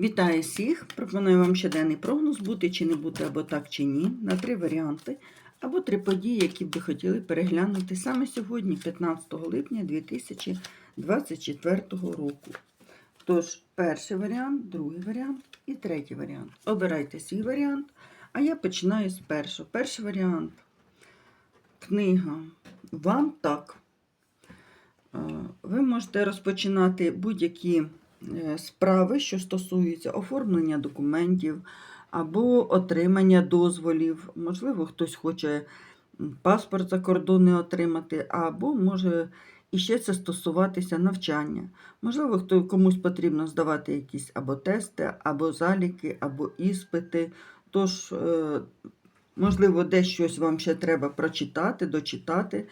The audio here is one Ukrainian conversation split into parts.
Вітаю всіх! Пропоную вам щоденний прогноз бути чи не бути, або так чи ні, на три варіанти, або три події, які б ви хотіли переглянути саме сьогодні, 15 липня 2024 року. Тож, перший варіант, другий варіант і третій варіант. Обирайте свій варіант, а я починаю з першого. Перший варіант. Книга. Вам так. Е, Ви можете розпочинати будь-які справи, що стосуються оформлення документів або отримання дозволів. Можливо, хтось хоче паспорт закордонний отримати, або може іще це стосуватися навчання. Можливо, хто комусь потрібно здавати якісь або тести, або заліки, або іспити. Тож, е, можливо, десь щось вам ще треба прочитати, дочитати,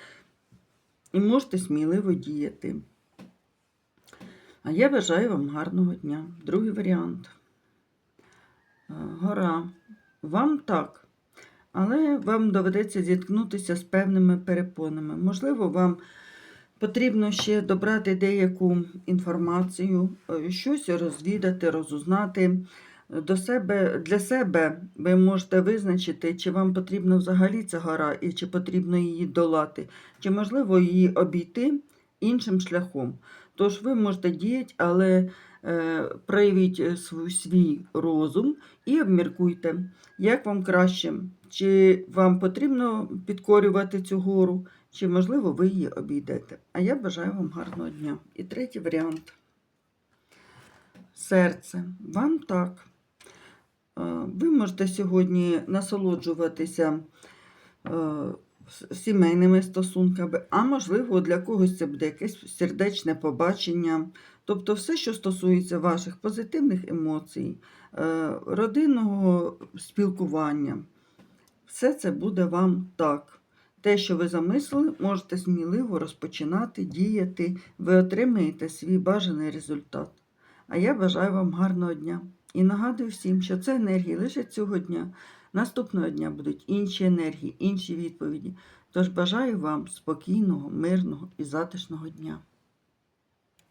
і можете сміливо діяти. А я бажаю вам гарного дня. Другий варіант. Е, Гора. Вам так. Але вам доведеться зіткнутися з певними перепонами. Можливо, вам потрібно ще добрати деяку інформацію, е, щось розвідати, розузнати. До себе, для себе ви можете визначити, чи вам потрібна взагалі ця гора, і чи потрібно її долати, чи можливо її обійти іншим шляхом. Тож ви можете діяти, але е, проявіть е, свій, розум і обміркуйте, як вам краще, чи вам потрібно підкорювати цю гору, чи, можливо, ви її обійдете. А я бажаю вам гарного дня. І третій варіант. Серце. Вам так. Е, Ви можете сьогодні насолоджуватися сімейними стосунками, а можливо, для когось це буде якесь сердечне побачення. Тобто, все, що стосується ваших позитивних емоцій, е, родинного спілкування, все це буде вам так. Те, що ви замислили, можете сміливо розпочинати, діяти, ви отримаєте свій бажаний результат. А я бажаю вам гарного дня. І нагадую всім, що це енергії лише цього дня. Наступного дня будуть інші енергії, інші відповіді. Тож бажаю вам спокійного, мирного і затишного дня.